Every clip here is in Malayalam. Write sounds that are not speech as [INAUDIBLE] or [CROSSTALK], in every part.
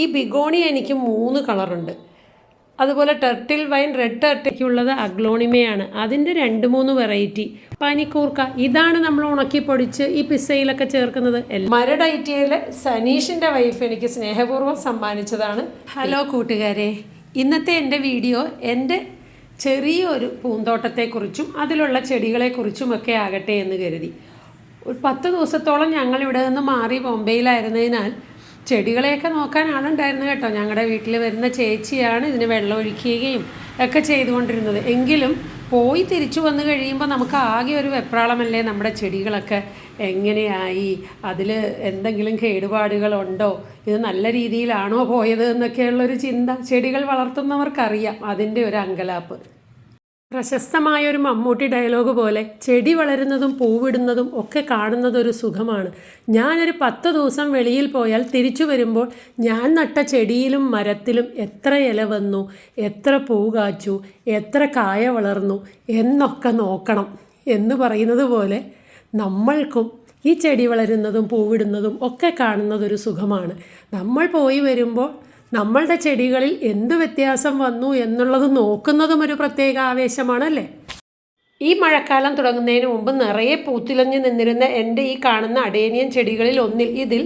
ഈ ബിഗോണി എനിക്ക് മൂന്ന് കളറുണ്ട്. അതുപോലെ ടെർട്ടിൽ വൈൻ റെഡ് ടെർട്ടിക്കുള്ളത് അഗ്ലോണിമയാണ്. അതിന്റെ രണ്ട് മൂന്ന് വെറൈറ്റി പനിക്കൂർക്ക ഇതാണ് നമ്മൾ ഉണക്കി പൊടിച്ച് ഈ പിസ്സയിലൊക്കെ ചേർക്കുന്നത്. മരഡൈറ്റിയയിലെ സനീഷിന്റെ വൈഫ് എനിക്ക് സ്നേഹപൂർവം സമ്മാനിച്ചതാണ്. ഹലോ കൂട്ടുകാരെ ഇന്നത്തെ എന്റെ വീഡിയോ എന്റെ ചെറിയൊരു പൂന്തോട്ടത്തെക്കുറിച്ചും അതിലുള്ള ചെടികളെക്കുറിച്ചുമൊക്കെ ആകട്ടെ എന്ന് കരുതി. ഒരു പത്ത് ദിവസത്തോളം ഞങ്ങൾ ഇവിടെ നിന്ന് മാറി ബോംബെയിലായിരുന്നതിനാൽ ചെടികളെയൊക്കെ നോക്കാൻ ആളുണ്ടായിരുന്നു കേട്ടോ. ഞങ്ങളുടെ വീട്ടിൽ വരുന്ന ചേച്ചിയാണ് ഇതിന് വെള്ളം ഒഴിക്കുകയും ഒക്കെ ചെയ്തുകൊണ്ടിരുന്നത്. എങ്കിലും പോയി തിരിച്ചു വന്നു കഴിയുമ്പോൾ നമുക്ക് ആകെ ഒരു വെപ്രാളമല്ലേ നമ്മുടെ ചെടികളൊക്കെ? എങ്ങനെയായി? അതിൽ എന്തെങ്കിലും കേടുപാടുകളുണ്ടോ? ഇത് നല്ല രീതിയിലാണോ പോയത് എന്നൊക്കെയുള്ളൊരു ചിന്ത ചെടികൾ വളർത്തുന്നവർക്കറിയാം. അതിന്റെ ഒരു അങ്കലാപ്പ്. പ്രശസ്തമായ ഒരു മമ്മൂട്ടി ഡയലോഗ് പോലെ ചെടി വളരുന്നതും പൂവിടുന്നതും ഒക്കെ കാണുന്നതൊരു സുഖമാണ്. ഞാനൊരു പത്ത് ദിവസം വെളിയിൽ പോയാൽ തിരിച്ചു വരുമ്പോൾ ഞാൻ നട്ട ചെടിയിലും മരത്തിലും എത്ര ഇല വന്നു എത്ര പൂ കാച്ചു എത്ര കായ വളർന്നു എന്നൊക്കെ നോക്കണം എന്ന് പറയുന്നത് പോലെ നമ്മൾക്കും ഈ ചെടി വളരുന്നതും പൂവിടുന്നതും ഒക്കെ കാണുന്നതൊരു സുഖമാണ്. നമ്മൾ പോയി വരുമ്പോൾ നമ്മളുടെ ചെടികളിൽ എന്ത് വ്യത്യാസം വന്നു എന്നുള്ളത് നോക്കുന്നതും ഒരു പ്രത്യേക ആവേശമാണ് അല്ലേ ഈ മഴക്കാലം തുടങ്ങുന്നതിന് മുമ്പ് നിറയെ പൂത്തിലഞ്ഞു നിന്നിരുന്ന എന്റെ ഈ കാണുന്ന അടേനിയൻ ചെടികളിൽ ഒന്നിൽ ഇതിൽ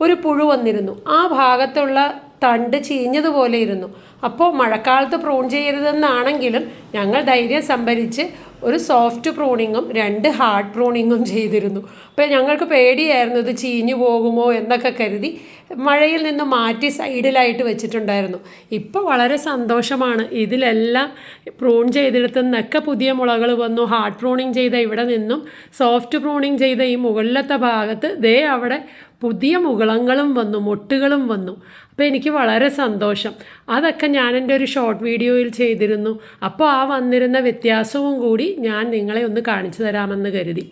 ഒരു പുഴു വന്നിരുന്നു. ആ ഭാഗത്തുള്ള തണ്ട് ചീഞ്ഞതുപോലെ ഇരുന്നു. അപ്പോൾ മഴക്കാലത്ത് പ്രൂൺ ചെയ്യരുതെന്നാണെങ്കിലും ഞങ്ങൾ ധൈര്യം സംഭരിച്ച് ഒരു സോഫ്റ്റ് പ്രൂണിങ്ങും രണ്ട് ഹാർഡ് പ്രൂണിങ്ങും ചെയ്തിരുന്നു. അപ്പോൾ ഞങ്ങൾക്ക് പേടിയായിരുന്നു ഇത് ചീഞ്ഞു പോകുമോ എന്നൊക്കെ കരുതി മഴയിൽ നിന്ന് മാറ്റി സൈഡിലായിട്ട് വെച്ചിട്ടുണ്ടായിരുന്നു. ഇപ്പോൾ വളരെ സന്തോഷമാണ്. ഇതിലെല്ലാം പ്രൂൺ ചെയ്തെടുത്ത് നിന്നൊക്കെ പുതിയ മുളകൾ വന്നു. ഹാർഡ് പ്രൂണിങ് ചെയ്ത ഇവിടെ നിന്നും സോഫ്റ്റ് പ്രൂണിങ് ചെയ്ത ഈ മുകളിലത്തെ ഭാഗത്ത് ദേ അവിടെ പുതിയ മുകളങ്ങളും വന്നു മൊട്ടുകളും വന്നു. അപ്പോൾ എനിക്ക് വളരെ സന്തോഷം. അതൊക്കെ ഞാൻ എന്റെ ഒരു ഷോർട്ട് വീഡിയോയിൽ ചെയ്തിരുന്നു. അപ്പോൾ ആ വന്നിരുന്ന വ്യത്യാസവും കൂടി ഞാൻ നിങ്ങളെ ഒന്ന് കാണിച്ചു തരാമെന്ന് കരുതി.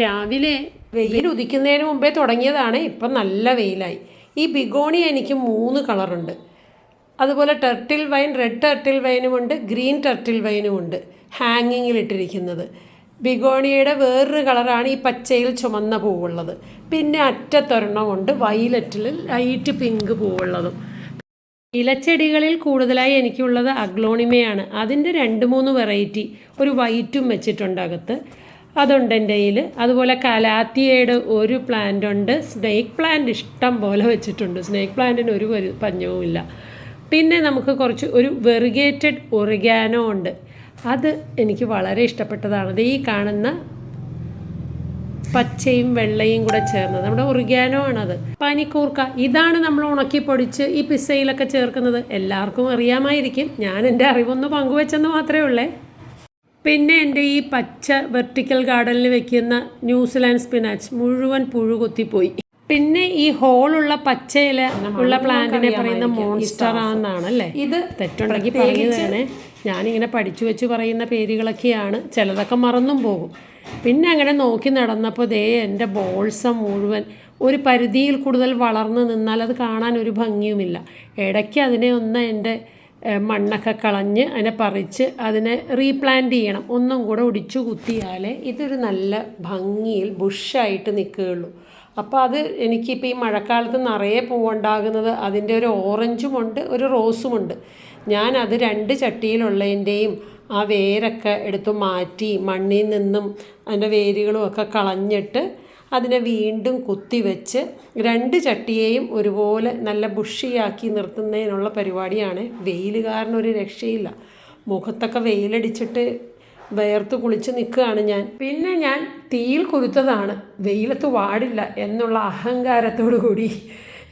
രാവിലെ വെയിൽ ഉദിക്കുന്നതിന് മുമ്പേ തുടങ്ങിയതാണ് ഇപ്പം നല്ല വെയിലായി. ഈ ബിഗോണി എനിക്ക് മൂന്ന് കളറുണ്ട്. അതുപോലെ ടെർട്ടിൽ വൈൻ റെഡ് ടെർട്ടിൽ വൈനുമുണ്ട് ഗ്രീൻ ടെർട്ടിൽ വൈനുമുണ്ട് ഹാങ്ങിങ്ങിൽ ബിഗോണിയുടെ വേറൊരു കളറാണ് ഈ പച്ചയിൽ ചുമന്ന പൂവുള്ളത്. പിന്നെ അറ്റത്തൊരെണ്ണമുണ്ട് വൈലറ്റിൽ ലൈറ്റ് പിങ്ക് പൂവുള്ളതും. ഇലച്ചെടികളിൽ കൂടുതലായി എനിക്കുള്ളത് അഗ്ലോണിമയാണ്. അതിന്റെ രണ്ട് മൂന്ന് വെറൈറ്റി ഒരു വൈറ്റും വെച്ചിട്ടുണ്ട് അകത്ത്. അതുണ്ട് എന്റെ കയ്യിൽ. അതുപോലെ കലാത്തിയയുടെ ഒരു പ്ലാന്റ് ഉണ്ട്. സ്നേക്ക് പ്ലാന്റ് ഇഷ്ടം പോലെ വെച്ചിട്ടുണ്ട്. സ്നേക്ക് പ്ലാന്റിന് ഒരു പഞ്ഞവും പഞ്ഞവുമില്ല. പിന്നെ നമുക്ക് കുറച്ച് ഒരു വെറുഗേറ്റഡ് ഒറിഗാനോ ഉണ്ട്. അത് എനിക്ക് വളരെ ഇഷ്ടപ്പെട്ടതാണ്. ഈ കാണുന്ന പച്ചയും വെള്ളയും കൂടെ ചേർന്നത്. നമ്മുടെ ഒറിഗാനോ ആണത്. പനിക്കൂർക്ക ഇതാണ് നമ്മൾ ഉണക്കി പൊടിച്ച് ഈ പിസ്സയിലൊക്കെ ചേർക്കുന്നത്. എല്ലാവർക്കും അറിയാമായിരിക്കും. ഞാൻ എന്റെ അറിവൊന്ന് പങ്കുവെച്ചെന്ന് മാത്രമേ ഉള്ളേ. പിന്നെ എന്റെ ഈ പച്ച വെർട്ടിക്കൽ ഗാർഡനിൽ വെക്കുന്ന ന്യൂസിലാൻഡ് സ്പിനാച്ച് മുഴുവൻ പുഴു കൊത്തിപ്പോയി പിന്നെ ഈ ഹോളുള്ള പച്ചയില ഉള്ള പ്ലാന്റിനെ പറയുന്ന മോൺസ്റ്റർ ആണെന്നാണ് അല്ലേ? ഇത് തെറ്റുണ്ടെങ്കിൽ പറയുന്നതാണ് ഞാനിങ്ങനെ പഠിച്ചു വെച്ച് പറയുന്ന പേരുകളൊക്കെയാണ്. ചിലതൊക്കെ മറന്നും പോകും. പിന്നെ അങ്ങനെ നോക്കി നടന്നപ്പോൾ ദേ എന്റെ ബോൾസം മുഴുവൻ ഒരു പരിധിയിൽ കൂടുതൽ വളർന്നു നിന്നാൽ അത് കാണാൻ ഒരു ഭംഗിയുമില്ല. ഇടയ്ക്ക് അതിനെ ഒന്ന് എന്റെ മണ്ണൊക്കെ കളഞ്ഞ് അതിനെ പറിച്ച് അതിനെ റീപ്ലാന്റ് ചെയ്യണം. ഒന്നും കൂടെ ഒടിച്ചു കുത്തിയാലേ ഇതൊരു നല്ല ഭംഗിയിൽ ബുഷായിട്ട് നിൽക്കുകയുള്ളൂ. അപ്പോൾ അത് എനിക്കിപ്പോൾ ഈ മഴക്കാലത്ത് നിറയെ പൂവുണ്ടാകുന്നത് അതിന്റെ ഒരു ഓറഞ്ചുമുണ്ട് ഒരു റോസുമുണ്ട് ഞാൻ അത് രണ്ട് ചട്ടിയിലുള്ളതിന്റെയും ആ വേരൊക്കെ എടുത്ത് മാറ്റി മണ്ണിൽ നിന്നും അതിന്റെ വേരുകളും ഒക്കെ കളഞ്ഞിട്ട് അതിനെ വീണ്ടും കുത്തി വെച്ച് രണ്ട് ചട്ടിയെയും ഒരുപോലെ നല്ല ബുഷിയാക്കി നിർത്തുന്നതിനുള്ള പരിപാടിയാണ്. വെയിൽ കാരണം ഒരു രക്ഷയില്ല. മുഖത്തൊക്കെ വെയിലടിച്ചിട്ട് വേർത്ത് കുളിച്ച് നിൽക്കുകയാണ് ഞാൻ. പിന്നെ ഞാൻ തീയിൽ കുരുത്തതാണ്. വെയിലത്ത് വാടില്ല എന്നുള്ള അഹങ്കാരത്തോടു കൂടി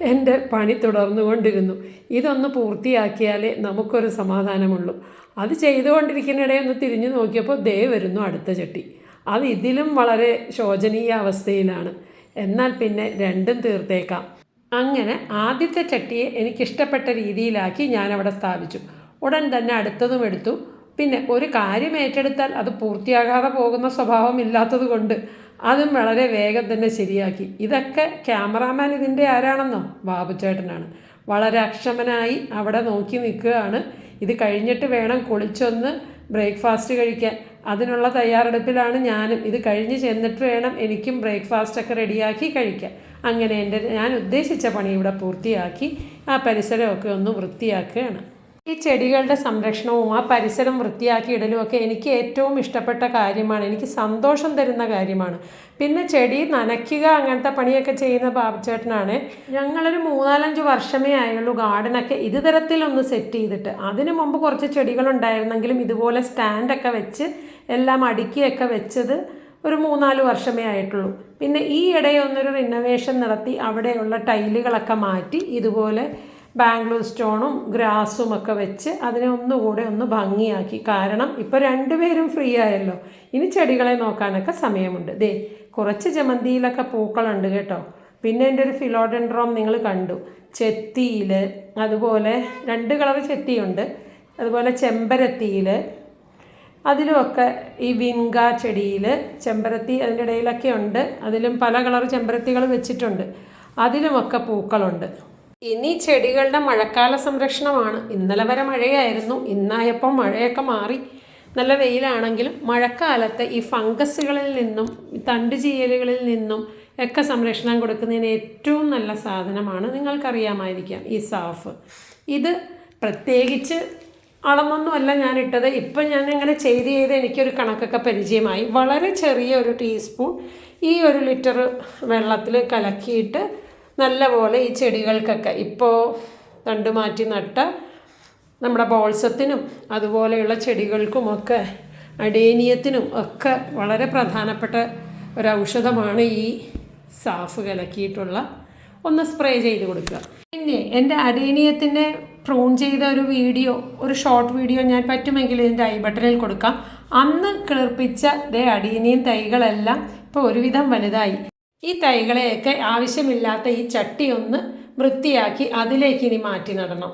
എന്റെ പണി തുടർന്നു കൊണ്ടിരുന്നു ഇതൊന്ന് പൂർത്തിയാക്കിയാലേ നമുക്കൊരു സമാധാനമുള്ളൂ. അത് ചെയ്തുകൊണ്ടിരിക്കുന്നിടെ ഒന്ന് തിരിഞ്ഞു നോക്കിയപ്പോൾ ദേ വരുന്നു അടുത്ത ചട്ടി. അത് ഇതിലും വളരെ ശോചനീയ അവസ്ഥയിലാണ്. എന്നാൽ പിന്നെ രണ്ടും തീർത്തേക്കാം. അങ്ങനെ ആദ്യത്തെ ചട്ടിയെ എനിക്കിഷ്ടപ്പെട്ട രീതിയിലാക്കി ഞാൻ അവിടെ സ്ഥാപിച്ചു. ഉടൻ തന്നെ അടുത്തതും എടുത്തു. പിന്നെ ഒരു കാര്യം ഏറ്റെടുത്താൽ അത് പൂർത്തിയാകാതെ പോകുന്ന സ്വഭാവം ഇല്ലാത്തത് കൊണ്ട് അതും വളരെ വേഗം തന്നെ ശരിയാക്കി. ഇതൊക്കെ ക്യാമറാമാൻ ഇതിന്റെ ആരാണെന്നോ? ബാബുചേട്ടനാണ് വളരെ അക്ഷമനായി അവിടെ നോക്കി നിൽക്കുകയാണ്. ഇത് കഴിഞ്ഞിട്ട് വേണം കുളിച്ചൊന്ന് ബ്രേക്ക്ഫാസ്റ്റ് കഴിക്കാൻ. അതിനുള്ള തയ്യാറെടുപ്പിലാണ് ഞാനും. ഇത് കഴിഞ്ഞ് ചെന്നിട്ട് വേണം എനിക്കും ബ്രേക്ക്ഫാസ്റ്റൊക്കെ റെഡിയാക്കി കഴിക്കാൻ. അങ്ങനെ എന്റെ ഞാൻ ഉദ്ദേശിച്ച പണി ഇവിടെ പൂർത്തിയാക്കി. ആ പരിസരമൊക്കെ ഒന്ന് വൃത്തിയാക്കുകയാണ്. ഈ ചെടികളുടെ സംരക്ഷണവും ആ പരിസരം വൃത്തിയാക്കി ഇടലും ഒക്കെ എനിക്ക് ഏറ്റവും ഇഷ്ടപ്പെട്ട കാര്യമാണ്. എനിക്ക് സന്തോഷം തരുന്ന കാര്യമാണ്. പിന്നെ ചെടി നനയ്ക്കുക അങ്ങനത്തെ പണിയൊക്കെ ചെയ്യുന്ന ബാബുച്ചേട്ടനാണ് ഞങ്ങളൊരു മൂന്നാലഞ്ച് വർഷമേ ആയുള്ളൂ ഗാർഡനൊക്കെ ഇത് തരത്തിലൊന്ന് സെറ്റ് ചെയ്തിട്ട്. അതിനു മുമ്പ് കുറച്ച് ചെടികളുണ്ടായിരുന്നെങ്കിലും ഇതുപോലെ സ്റ്റാൻഡൊക്കെ വെച്ച് എല്ലാം അടുക്കിയൊക്കെ വെച്ചത് ഒരു മൂന്നാൽ വർഷമേ ആയിട്ടുള്ളൂ. പിന്നെ ഈ ഇടയൊന്നൊരു റിനോവേഷൻ നടത്തി അവിടെയുള്ള ടൈലുകളൊക്കെ മാറ്റി ഇതുപോലെ ബാംഗ്ലൂർ സ്റ്റോണും ഗ്രാസും ഒക്കെ വെച്ച് അതിനെ ഒന്നുകൂടെ ഒന്ന് ഭംഗിയാക്കി. കാരണം ഇപ്പോൾ രണ്ടുപേരും ഫ്രീ ആയല്ലോ. ഇനി ചെടികളെ നോക്കാനൊക്കെ സമയമുണ്ട്. ദേ കുറച്ച് ജമന്തിയിലൊക്കെ പൂക്കളുണ്ട് കേട്ടോ. പിന്നെ എന്റെ ഒരു ഫിലോഡൻഡ്രോം നിങ്ങൾ കണ്ടു. ചെത്തിയിൽ അതുപോലെ രണ്ട് കളർ ചെത്തിയുണ്ട്. അതുപോലെ ചെമ്പരത്തിയിൽ അതിലുമൊക്കെ ഈ വിൻഗ ചെടിയിൽ ചെമ്പരത്തി അതിന്റെ ഇടയിലൊക്കെ ഉണ്ട്. അതിലും പല കളർ ചെമ്പരത്തികൾ വെച്ചിട്ടുണ്ട്. അതിലുമൊക്കെ പൂക്കളുണ്ട്. ഇനി ചെടികളുടെ മഴക്കാല സംരക്ഷണമാണ്. ഇന്നലെ വരെ മഴയായിരുന്നു. ഇന്നായപ്പം മഴയൊക്കെ മാറി. നല്ല വെയിലാണെങ്കിലും മഴക്കാലത്ത് ഈ ഫംഗസുകളിൽ നിന്നും തണ്ട് ചീയലുകളിൽ നിന്നും ഒക്കെ സംരക്ഷണം കൊടുക്കുന്നതിന് ഏറ്റവും നല്ല സാധനമാണ് നിങ്ങൾക്കറിയാമായിരിക്കാം ഈ സാഫ്. ഇത് പ്രത്യേകിച്ച് അളന്നൊന്നുമല്ല ഞാൻ ഇട്ടത്. ഇപ്പം ഞാൻ ഇങ്ങനെ ചെയ്ത് ചെയ്ത് എനിക്കൊരു കണക്കൊക്കെ പരിചയമായി. വളരെ ചെറിയ ഒരു ടീസ്പൂൺ ഈ ഒരു ലിറ്റർ വെള്ളത്തിൽ കലക്കിയിട്ട് നല്ലപോലെ ഈ ചെടികൾക്കൊക്കെ ഇപ്പോൾ തണ്ട് മാറ്റി നട്ട നമ്മുടെ ബോൾസത്തിനും അതുപോലെയുള്ള ചെടികൾക്കുമൊക്കെ അടേനിയത്തിനും ഒക്കെ വളരെ പ്രധാനപ്പെട്ട ഒരു ഔഷധമാണ് ഈ സാഫ് കലക്കിയിട്ടുള്ള ഒന്ന് സ്പ്രേ ചെയ്ത് കൊടുക്കുക. പിന്നെ എന്റെ അടേനിയത്തിന്റെ പ്രൂൺ ചെയ്ത ഒരു വീഡിയോ ഒരു ഷോർട്ട് വീഡിയോ ഞാൻ പറ്റുമെങ്കിൽ ഇതിന്റെ ഐ ബട്ടണിൽ കൊടുക്കാം. അന്ന് കിളിർപ്പിച്ച ദേ അടീനിയും തൈകളെല്ലാം ഇപ്പോൾ ഒരുവിധം വലുതായി. ഈ തൈകളെയൊക്കെ ആവശ്യമില്ലാത്ത ഈ ചട്ടി ഒന്ന് വൃത്തിയാക്കി അതിലേക്ക് ഇനി മാറ്റി നടണം.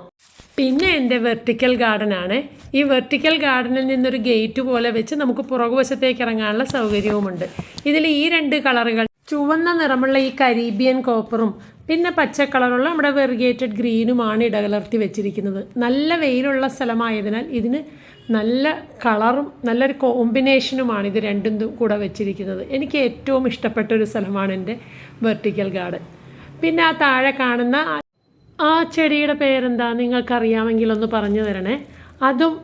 പിന്നെ എന്റെ വെർട്ടിക്കൽ ഗാർഡൻ ആണ്. ഈ വെർട്ടിക്കൽ ഗാർഡനിൽ നിന്നൊരു ഗേറ്റ് പോലെ വെച്ച് നമുക്ക് പുറകുവശത്തേക്ക് ഇറങ്ങാനുള്ള സൗകര്യവുമുണ്ട്. ഇതിൽ ഈ രണ്ട് കളറുകൾ ചുവന്ന നിറമുള്ള ഈ കരീബിയൻ കോപ്പറും പിന്നെ പച്ച കളറുള്ള നമ്മുടെ വെറിഗേറ്റഡ് ഗ്രീനുമാണ് ഇടകലർത്തി വെച്ചിരിക്കുന്നത്. നല്ല വെയിലുള്ള സ്ഥലമായതിനാൽ ഇതിന് നല്ല കളറും നല്ലൊരു കോമ്പിനേഷനുമാണ് ഇത് രണ്ടും കൂടെ വെച്ചിരിക്കുന്നത്. എനിക്ക് ഏറ്റവും ഇഷ്ടപ്പെട്ട ഒരു സ്ഥലമാണ് എന്റെ വെർട്ടിക്കൽ ഗാർഡൻ. പിന്നെ ആ താഴെ കാണുന്ന ആ- ചെടിയുടെ പേരെന്താ നിങ്ങൾക്കറിയാമെങ്കിൽ ഒന്ന് പറഞ്ഞു തരണേ. അതും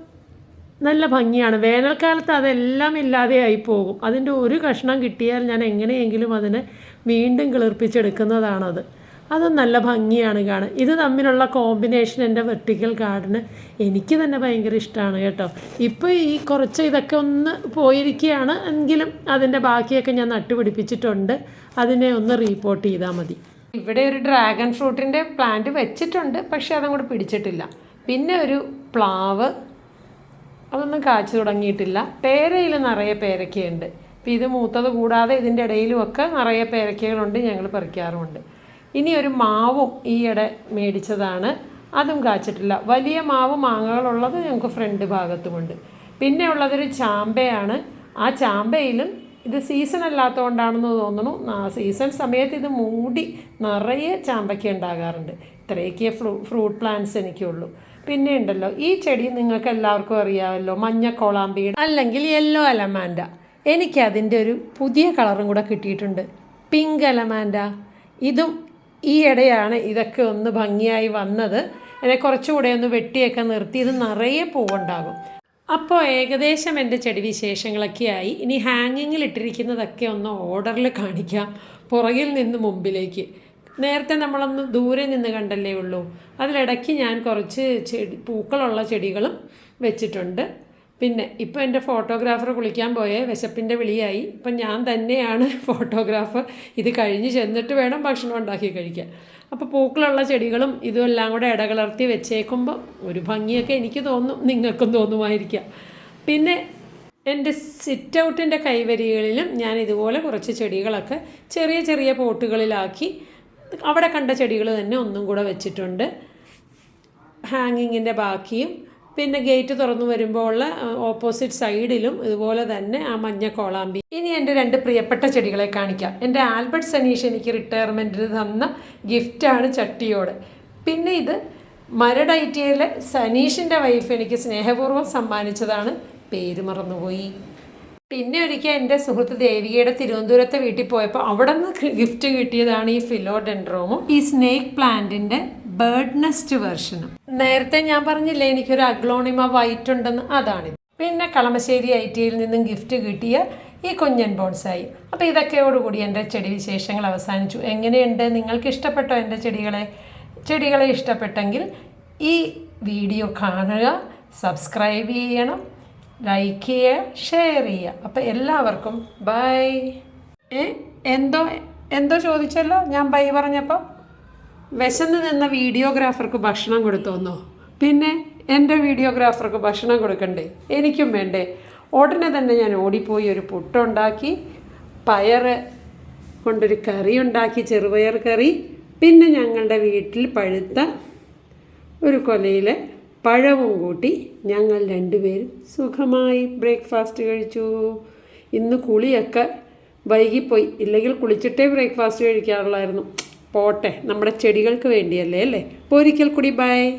നല്ല ഭംഗിയാണ്. വേനൽക്കാലത്ത് അതെല്ലാം ഇല്ലാതെയായി പോകും. അതിന്റെ ഒരു കഷ്ണം കിട്ടിയാൽ ഞാൻ എങ്ങനെയെങ്കിലും അതിനെ വീണ്ടും കിളിർപ്പിച്ചെടുക്കുന്നതാണത്. അത് നല്ല ഭംഗിയാണ് കാണാൻ. ഇത് തമ്മിലുള്ള കോമ്പിനേഷൻ എന്റെ വെർട്ടിക്കൽ ഗാർഡന് എനിക്ക് തന്നെ ഭയങ്കര ഇഷ്ടമാണ് കേട്ടോ. ഇപ്പോൾ ഈ കുറച്ച് ഇതൊക്കെ ഒന്ന് പോയിരിക്കുകയാണ് എങ്കിലും അതിന്റെ ബാക്കിയൊക്കെ ഞാൻ നട്ടുപിടിപ്പിച്ചിട്ടുണ്ട് അതിനെ ഒന്ന് റീപ്പോർട്ട് ചെയ്താൽ മതി. ഇവിടെ ഒരു ഡ്രാഗൺ ഫ്രൂട്ടിന്റെ പ്ലാന്റ് വെച്ചിട്ടുണ്ട് പക്ഷേ അതങ്ങോട്ട് പിടിച്ചിട്ടില്ല. പിന്നെ ഒരു പ്ലാവ് അതൊന്നും കാച്ചു തുടങ്ങിയിട്ടില്ല. പേരയിൽ നിറയെ പേരക്കയുണ്ട്. ഇപ്പം ഇത് മൂത്തത് കൂടാതെ ഇതിന്റെ ഇടയിലുമൊക്കെ നിറയെ പേരക്കകളുണ്ട് ഞങ്ങൾ പറിക്കാറുമുണ്ട്. ഇനി ഒരു മാവും ഈയിടെ മേടിച്ചതാണ്. അതും കാച്ചിട്ടില്ല. വലിയ മാവ് മാങ്ങകളുള്ളത് ഞങ്ങൾക്ക് ഫ്രണ്ട് ഭാഗത്തുമുണ്ട്. പിന്നെ ഉള്ളതൊരു ചാമ്പയാണ്. ആ ചാമ്പയിലും ഇത് സീസൺ അല്ലാത്തതുകൊണ്ടാണെന്ന് തോന്നുന്നു. സീസൺ സമയത്ത് ഇത് മൂടി നിറയെ ചാമ്പയ്ക്ക ഉണ്ടാകാറുണ്ട്. ഇത്രയൊക്കെ ഫ്രൂ ഫ്രൂട്ട് പ്ലാന്റ്സ് എനിക്കുള്ളൂ. പിന്നെ ഉണ്ടല്ലോ ഈ ചെടി നിങ്ങൾക്ക് എല്ലാവർക്കും അറിയാമല്ലോ മഞ്ഞ കോളാമ്പിയുടെ അല്ലെങ്കിൽ യെല്ലോ അലമാൻഡ. എനിക്ക് അതിന്റെ ഒരു പുതിയ കളറും കൂടെ കിട്ടിയിട്ടുണ്ട്. Pink allamanda. ഇതും ഈ ഇടയാണ് ഇതൊക്കെ ഒന്ന് ഭംഗിയായി വന്നത്. എന്നെ കുറച്ചുകൂടെ ഒന്ന് വെട്ടിയൊക്കെ നിർത്തി. ഇത് നിറയെ പൂവുണ്ടാകും. അപ്പോൾ ഏകദേശം എന്റെ ചെടി വിശേഷങ്ങളൊക്കെ ആയി ഇനി ഹാങ്ങിങ്ങിൽ ഇട്ടിരിക്കുന്നതൊക്കെ ഒന്ന് ഓർഡറിൽ കാണിക്കാം. പുറകിൽ നിന്ന് മുമ്പിലേക്ക്. നേരത്തെ നമ്മളൊന്ന് ദൂരെ നിന്ന് കണ്ടല്ലേ ഉള്ളൂ. അതിലിടയ്ക്ക് ഞാൻ കുറച്ച് ചെടി പൂക്കളുള്ള ചെടികളും വെച്ചിട്ടുണ്ട്. പിന്നെ ഇപ്പോൾ എന്റെ ഫോട്ടോഗ്രാഫർ കുളിക്കാൻ പോയേ വിശപ്പിന്റെ വിളിയായി. ഇപ്പം ഞാൻ തന്നെയാണ് [LAUGHS] ഫോട്ടോഗ്രാഫർ ഇത് കഴിഞ്ഞ് ചെന്നിട്ട് വേണം ഭക്ഷണം ഉണ്ടാക്കി കഴിക്കാൻ. അപ്പോൾ പൂക്കളുള്ള ചെടികളും ഇതും എല്ലാം കൂടെ ഇടകലർത്തി വെച്ചേക്കുമ്പോൾ ഒരു ഭംഗിയൊക്കെ എനിക്ക് തോന്നും നിങ്ങൾക്കും തോന്നുമായിരിക്കാം. പിന്നെ എന്റെ സിറ്റ് ഔട്ടിന്റെ കൈവരികളിലും ഞാൻ ഇതുപോലെ കുറച്ച് ചെടികളൊക്കെ ചെറിയ ചെറിയ പോട്ടുകളിലാക്കി അവിടെ കണ്ട ചെടികൾ തന്നെ ഒന്നും കൂടെ വെച്ചിട്ടുണ്ട്. ഹാങ്ങിങ്ങിന്റെ ബാക്കിയും പിന്നെ ഗേറ്റ് തുറന്നു വരുമ്പോൾ ഉള്ള ഓപ്പോസിറ്റ് സൈഡിലും ഇതുപോലെ തന്നെ ആ മഞ്ഞ കോളാമ്പി. ഇനി എന്റെ രണ്ട് പ്രിയപ്പെട്ട ചെടികളെ കാണിക്കാം. എന്റെ ആൽബർട്ട് സനീഷ് എനിക്ക് റിട്ടയർമെന്റിന് തന്ന ഗിഫ്റ്റാണ് ചട്ടിയോട്. പിന്നെ ഇത് മരഡൈറ്റിയയിലെ സനീഷിന്റെ വൈഫ് എനിക്ക് സ്നേഹപൂർവം സമ്മാനിച്ചതാണ്. പേര് മറന്നുപോയി. പിന്നെ ഒരിക്കൽ എന്റെ സുഹൃത്ത് ദേവികയുടെ തിരുവനന്തപുരത്തെ വീട്ടിൽ പോയപ്പോൾ അവിടെ നിന്ന് ഗിഫ്റ്റ് കിട്ടിയതാണ് ഈ ഫിലോഡെൻഡ്രോമും ഈ സ്നേക്ക് പ്ലാന്റിന്റെ ബേർഡ് നെസ്റ്റ് വേർഷനും. നേരത്തെ ഞാൻ പറഞ്ഞില്ലേ എനിക്കൊരു അഗ്ലോണിമ വൈറ്റ് ഉണ്ടെന്ന് അതാണിത്. പിന്നെ കളമശ്ശേരി ഐ ടിയിൽ നിന്നും ഗിഫ്റ്റ് കിട്ടിയ ഈ കുഞ്ഞൻ ബോൺസായി. അപ്പോൾ ഇതൊക്കെയോടുകൂടി എന്റെ ചെടി വിശേഷങ്ങൾ അവസാനിച്ചു. എങ്ങനെയുണ്ട്? നിങ്ങൾക്ക് ഇഷ്ടപ്പെട്ടോ എന്റെ ചെടികളെ? ചെടികളെ ഇഷ്ടപ്പെട്ടെങ്കിൽ ഈ വീഡിയോ കാണുക സബ്സ്ക്രൈബ് ചെയ്യണം ലൈക്ക് ചെയ്യുക ഷെയർ ചെയ്യുക. അപ്പോൾ എല്ലാവർക്കും ബൈ. എന്തോ എന്തോ ചോദിച്ചല്ലോ? ഞാൻ ബൈ പറഞ്ഞപ്പോൾ വിശന്ന് നിന്ന വീഡിയോഗ്രാഫർക്ക് ഭക്ഷണം കൊടുത്തോന്നോ? പിന്നെ എന്റെ വീഡിയോഗ്രാഫർക്ക് ഭക്ഷണം കൊടുക്കണ്ടേ? എനിക്കും വേണ്ടേ. ഉടനെ തന്നെ ഞാൻ ഓടിപ്പോയി ഒരു പുട്ടുണ്ടാക്കി പയർ കൊണ്ടൊരു കറി ഉണ്ടാക്കി ചെറുപയർ കറി പിന്നെ ഞങ്ങളുടെ വീട്ടിൽ പഴുത്ത ഒരു കൊലയിൽ പഴവും കൂട്ടി ഞങ്ങൾ രണ്ടുപേരും സുഖമായി ബ്രേക്ക്ഫാസ്റ്റ് കഴിച്ചു. ഇന്ന് കുളിയൊക്കെ വൈകിപ്പോയി. ഇല്ലെങ്കിൽ കുളിച്ചിട്ടേ ബ്രേക്ക്ഫാസ്റ്റ് കഴിക്കാറുള്ളായിരുന്നു. പോട്ടെ. നമ്മുടെ ചെടികൾക്ക് വേണ്ടിയല്ലേ അല്ലേ? ഒരിക്കൽ കൂടി ബൈ